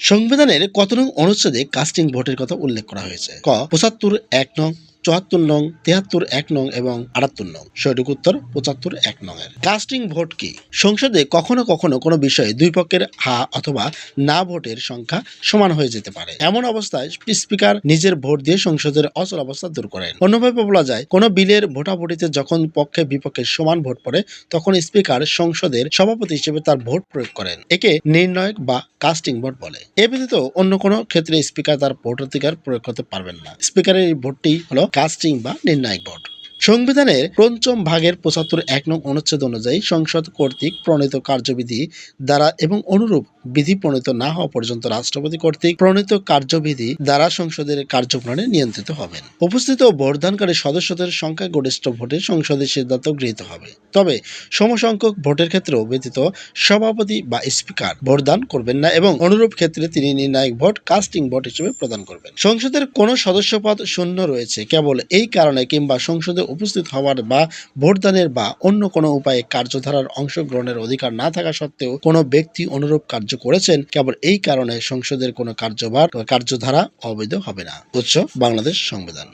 সংবিধানের কত নং অনুচ্ছেদে কাস্টিং ভোটের কথা উল্লেখ করা হয়েছে? ক পঁচাত্তর এক নং চুয়াত্তর নং, তেহাত্তর এক নং এবং আটাত্তর নং। সঠিক উত্তর পঁচাত্তর এক নং এর কাস্টিং ভোট কি? সংসদে কখনো কখনো কোনো বিষয়ে দুই পক্ষের হা অথবা না ভোটের সংখ্যা সমান হয়ে যেতে পারে। এমন অবস্থায় স্পিকার নিজের ভোট দিয়ে সংসদের অচল অবস্থা দূর করেন। অন্যভাবে বলা যায়, কোনো বিলের ভোটাভুটিতে যখন পক্ষে বিপক্ষে সমান ভোট পড়ে, তখন স্পিকার সংসদের সভাপতি হিসেবে তার ভোট প্রয়োগ করেন। একে নির্ণায়ক বা কাস্টিং ভোট বলে। এ ব্যতীত অন্য কোনো ক্ষেত্রে স্পিকার তার ভোটাধিকার প্রয়োগ করতে পারবেন না। স্পিকারের এই ভোটটি হলো কাস্টিং বা নির্ণায়ক ভোট সংবিধানের পঞ্চম ভাগের পঁচাত্তর এক নং অনুচ্ছেদ অনুযায়ী সংসদ কর্তৃক প্রণীত কার্যবিধি দ্বারা এবং অনুরূপ বিধি প্রণীত না হওয়া পর্যন্ত রাষ্ট্রপতি কর্তৃক প্রণীত কার্যবিধি দ্বারা সংসদের কার্যপ্রণালী নিয়ন্ত্রিত হবেন। উপস্থিত ও ভোটদানকারী সদস্যদের সংখ্যা গরিষ্ঠ ভোটে সংসদের সিদ্ধান্ত গৃহীত হবে। তবে সমসংখ্যক ভোটের ক্ষেত্রেও ব্যতীত সভাপতি বা স্পিকার ভোটদান করবেন না এবং অনুরূপ ক্ষেত্রে তিনি নির্ণায়ক ভোট, কাস্টিং ভোট হিসেবে প্রদান করবেন। সংসদের কোন সদস্যপদ শূন্য রয়েছে, কেবল এই কারণে কিংবা সংসদে উপস্থিত হওয়ার বা ভোটদানের বা অন্য কোনো উপায়ে কার্যধারার অংশগ্রহণের অধিকার না থাকা সত্ত্বেও কোনো ব্যক্তি অনুরূপ কার্য করেছেন, কেবল এই কারণে সংসদের কোনো কার্যভার কার্যধারা অবৈধ হবে না। উৎস, বাংলাদেশ সংবিধান।